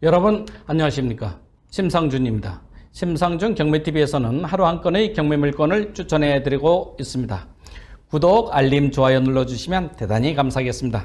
여러분 안녕하십니까 심상준입니다. 심상준 경매TV에서는 하루 한 건의 경매 물건을 추천해 드리고 있습니다. 구독, 알림, 좋아요 눌러주시면 대단히 감사하겠습니다.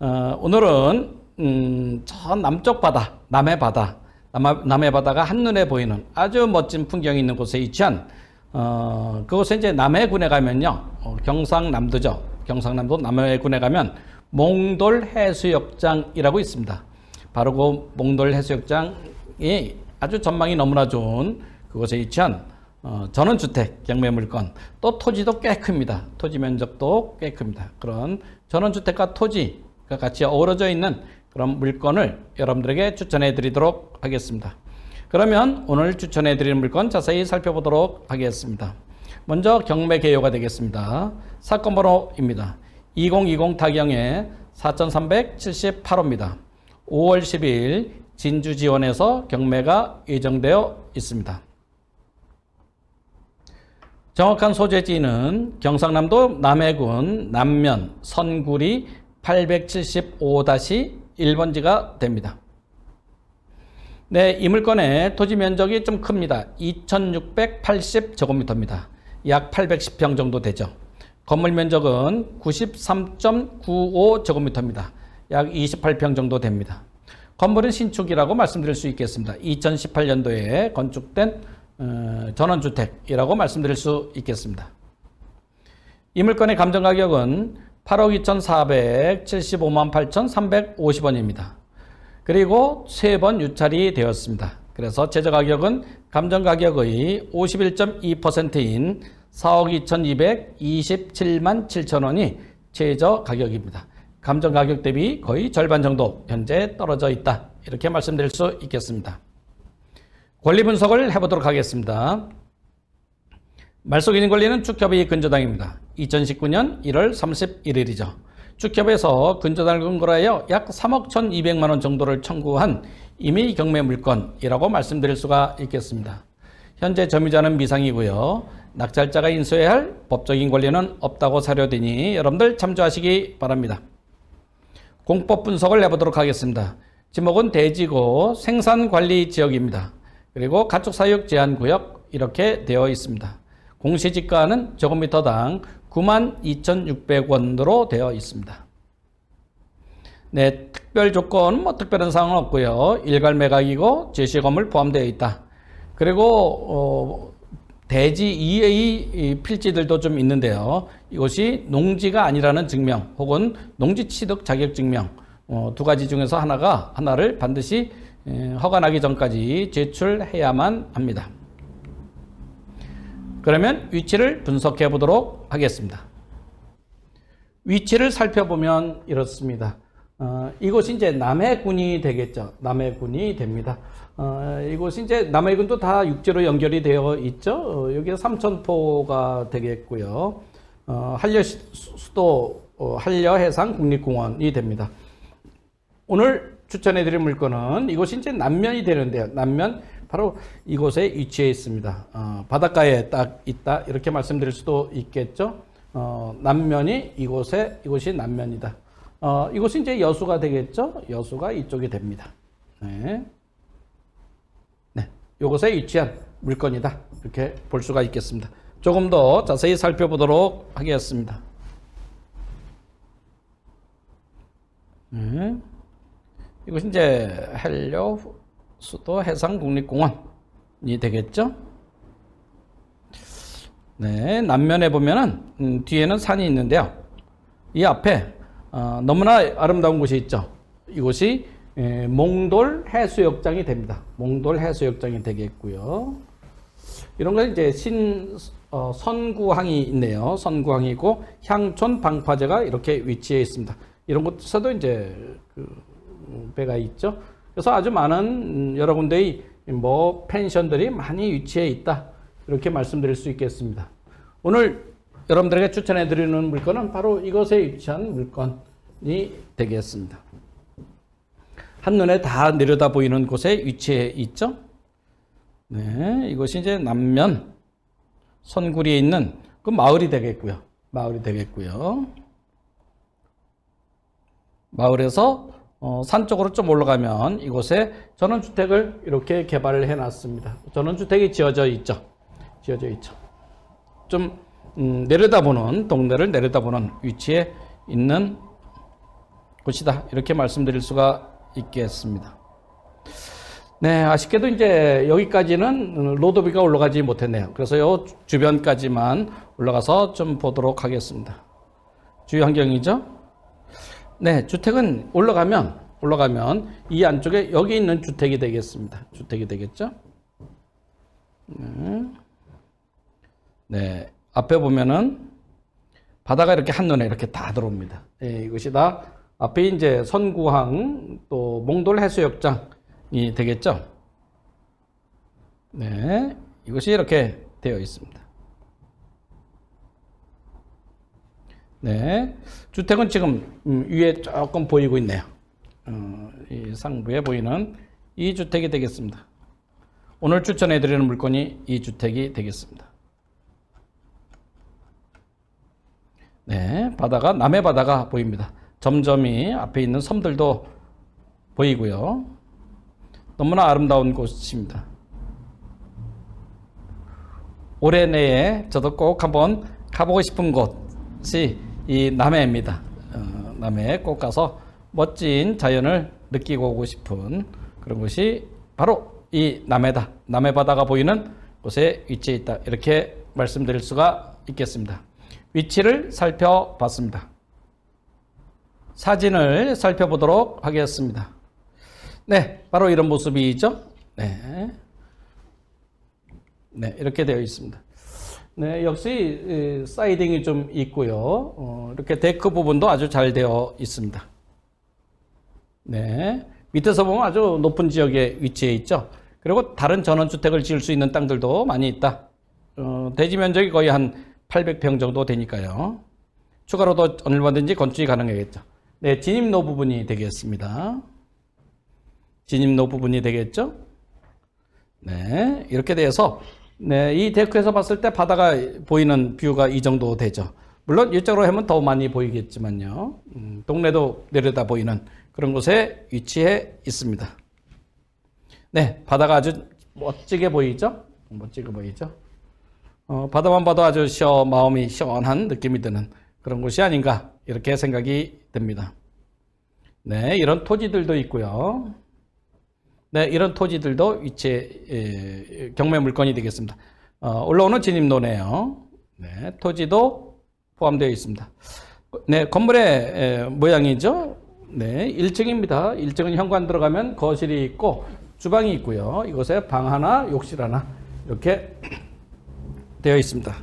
어, 오늘은 음, 저 남쪽 바다, 남해 바다, 남해, 남해 바다가 한눈에 보이는 아주 멋진 풍경이 있는 곳에 위치한 어, 그곳에 이제 남해군에 가면요, 어, 경상남도죠. 경상남도 남해군에 가면 몽돌 해수욕장이라고 있습니다. 바로 그 몽돌 해수욕장이 아주 전망이 너무나 좋은 그곳에 위치한 어, 전원주택 경매물건 또 토지도 꽤 큽니다. 토지 면적도 꽤 큽니다. 그런 전원주택과 토지가 같이 어우러져 있는 그런 물건을 여러분들에게 추천해 드리도록 하겠습니다. 그러면 오늘 추천해 드리는 물건 자세히 살펴보도록 하겠습니다. 먼저 경매 개요가 되겠습니다. 사건 번호입니다. 2020 타경의 4378호입니다. 5월 10일 진주 지원에서 경매가 예정되어 있습니다. 정확한 소재지는 경상남도 남해군 남면 선구리 875-1번지가 됩니다. 네, 이 물건의 토지 면적이 좀 큽니다. 2680제곱미터입니다. 약 810평 정도 되죠. 건물 면적은 93.95제곱미터입니다. 약 28평 정도 됩니다. 건물은 신축이라고 말씀드릴 수 있겠습니다. 2018년도에 건축된 어, 전원주택이라고 말씀드릴 수 있겠습니다. 이 물건의 감정 가격은 8억 2,475만 8,350원입니다. 그리고 세 번 유찰이 되었습니다. 그래서 최저 가격은 감정 가격의 51.2%인 4억 2,227만 7천 원이 최저 가격입니다. 감정 가격 대비 거의 절반 정도 현재 떨어져 있다. 이렇게 말씀드릴 수 있겠습니다. 권리 분석을 해보도록 하겠습니다. 말소기능 권리는 축협의 근저당입니다. 2019년 1월 31일이죠. 축협에서 근저당을 근거로 하여 약 3억 1,200만 원 정도를 청구한 임의 경매 물건이라고 말씀드릴 수가 있겠습니다. 현재 점유자는 미상이고요. 낙찰자가 인수해야 할 법적인 권리는 없다고 사료되니 여러분들 참조하시기 바랍니다. 공법 분석을 해보도록 하겠습니다. 지목은 대지고 생산관리지역입니다. 그리고 가축사육 제한구역 이렇게 되어 있습니다. 공시지가는 제곱미터당 92,600원으로 되어 있습니다. 네, 특별 조건 뭐 특별한 사항은 없고요. 일괄 매각이고 제시 건물 포함되어 있다. 그리고 어, 대지 이외의 필지들도 좀 있는데요. 이것이 농지가 아니라는 증명 혹은 농지 취득 자격 증명 어, 두 가지 중에서 하나가 하나를 반드시 에, 허가나기 전까지 제출해야만 합니다. 그러면 위치를 분석해 보도록 하겠습니다. 위치를 살펴보면 이렇습니다. 어, 이곳이 이제 남해군이 되겠죠. 남해군이 됩니다. 어, 이곳이 이제 남해군도 다 육지로 연결이 되어 있죠. 어, 여기가 삼천포가 되겠고요. 어, 한려 시- 수도 어, 한려 해상 국립공원이 됩니다. 오늘 추천해드릴 물건은 이곳이 이제 남면이 되는데요. 남면 바로 이곳에 위치해 있습니다. 어, 바닷가에 딱 있다 이렇게 말씀드릴 수도 있겠죠. 어, 남면이 이곳에 이곳이 남면이다. 어, 이곳이 이제 여수가 되겠죠. 여수가 이쪽이 됩니다. 네. 네. 이곳에 위치한 물건이다. 이렇게 볼 수가 있겠습니다. 조금 더 자세히 살펴보도록 하겠습니다. 네. 이것이 이제 한려 수도 해상국립공원이 되겠죠. 네, 남면에 보면은 음, 뒤에는 산이 있는데요. 이 앞에 어, 너무나 아름다운 곳이 있죠. 이곳이 에, 몽돌 해수욕장이 됩니다. 몽돌 해수욕장이 되겠고요. 이런 건 이제 신 어, 선구항이 있네요. 선구항이고 향촌 방파제가 이렇게 위치해 있습니다. 이런 곳에서도 이제 그 음, 배가 있죠. 그래서 아주 많은 음, 여러 군데의 뭐 펜션들이 많이 위치해 있다. 이렇게 말씀드릴 수 있겠습니다. 오늘 여러분들에게 추천해 드리는 물건은 바로 이것에 위치한 물건이 되겠습니다. 한눈에 다 내려다 보이는 곳에 위치해 있죠. 네, 이것이 이제 남면 선구리에 있는 그 마을이 되겠고요. 마을이 되겠고요. 마을에서 어, 산 쪽으로 좀 올라가면 이곳에 전원주택을 이렇게 개발을 해놨습니다. 전원주택이 지어져 있죠. 지어져 있죠. 좀 음, 내려다보는 동네를 내려다보는 위치에 있는 곳이다. 이렇게 말씀드릴 수가 있겠습니다. 네, 아쉽게도 이제 여기까지는 로드비가 올라가지 못했네요. 그래서 요 주변까지만 올라가서 좀 보도록 하겠습니다. 주요 환경이죠. 네, 주택은 올라가면 올라가면 이 안쪽에 여기 있는 주택이 되겠습니다. 주택이 되겠죠. 네, 네 앞에 보면은 바다가 이렇게 한눈에 이렇게 다 들어옵니다. 예, 이것이 다 앞에 이제 선구항 또 몽돌 해수욕장이 되겠죠. 네, 이것이 이렇게 되어 있습니다. 네, 주택은 지금 음, 위에 조금 보이고 있네요. 어, 이 상부에 보이는 이 주택이 되겠습니다. 오늘 추천해드리는 물건이 이 주택이 되겠습니다. 네, 바다가 남해 바다가 보입니다. 점점이 앞에 있는 섬들도 보이고요. 너무나 아름다운 곳입니다. 올해 내에 저도 꼭 한번 가보고 싶은 곳이 이 남해입니다. 어, 남해에 꼭 가서 멋진 자연을 느끼고 오고 싶은 그런 곳이 바로 이 남해다. 남해 바다가 보이는 곳에 위치해 있다. 이렇게 말씀드릴 수가 있겠습니다. 위치를 살펴봤습니다. 사진을 살펴보도록 하겠습니다. 네, 바로 이런 모습이죠. 네. 네, 이렇게 되어 있습니다. 네, 역시 에, 사이딩이 좀 있고요. 어, 이렇게 데크 부분도 아주 잘 되어 있습니다. 네, 밑에서 보면 아주 높은 지역에 위치해 있죠. 그리고 다른 전원주택을 지을 수 있는 땅들도 많이 있다. 어, 대지 면적이 거의 한 800평 정도 되니까요. 추가로 더 얼마든지 건축이 가능하겠죠. 네, 진입로 부분이 되겠습니다. 진입로 부분이 되겠죠. 네, 이렇게 돼서 네, 이 데크에서 봤을 때 바다가 보이는 뷰가 이 정도 되죠. 물론 이쪽으로 하면 더 많이 보이겠지만요. 음, 동네도 내려다 보이는 그런 곳에 위치해 있습니다. 네, 바다가 아주 멋지게 보이죠? 멋지게 보이죠? 어, 바다만 봐도 아주 시원, 마음이 시원한 느낌이 드는 그런 곳이 아닌가 이렇게 생각이 듭니다. 네, 이런 토지들도 있고요. 네, 이런 토지들도 위치 에, 경매 물건이 되겠습니다. 어, 올라오는 진입로네요. 네, 토지도 포함되어 있습니다. 네, 건물의 에, 모양이죠. 네, 1층입니다. 1층은 현관 들어가면 거실이 있고 주방이 있고요. 이곳에 방 하나, 욕실 하나 이렇게 되어 있습니다.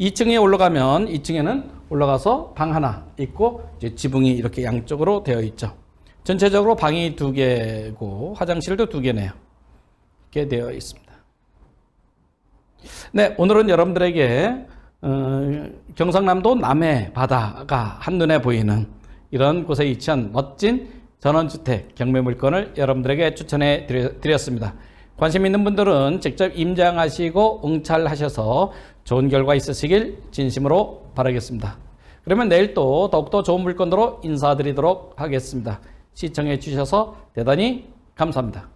2층에 올라가면 2층에는 올라가서 방 하나 있고 지붕이 이렇게 양쪽으로 되어 있죠. 전체적으로 방이 두 개고 화장실도 두 개네요. 이렇게 되어 있습니다. 네, 오늘은 여러분들에게 어, 경상남도 남해 바다가 한눈에 보이는 이런 곳에 위치한 멋진 전원주택 경매 물건을 여러분들에게 추천해 드렸습니다. 관심 있는 분들은 직접 임장하시고 응찰하셔서 좋은 결과 있으시길 진심으로 바라겠습니다. 그러면 내일 또 더욱더 좋은 물건으로 인사드리도록 하겠습니다. 시청해 주셔서 대단히 감사합니다.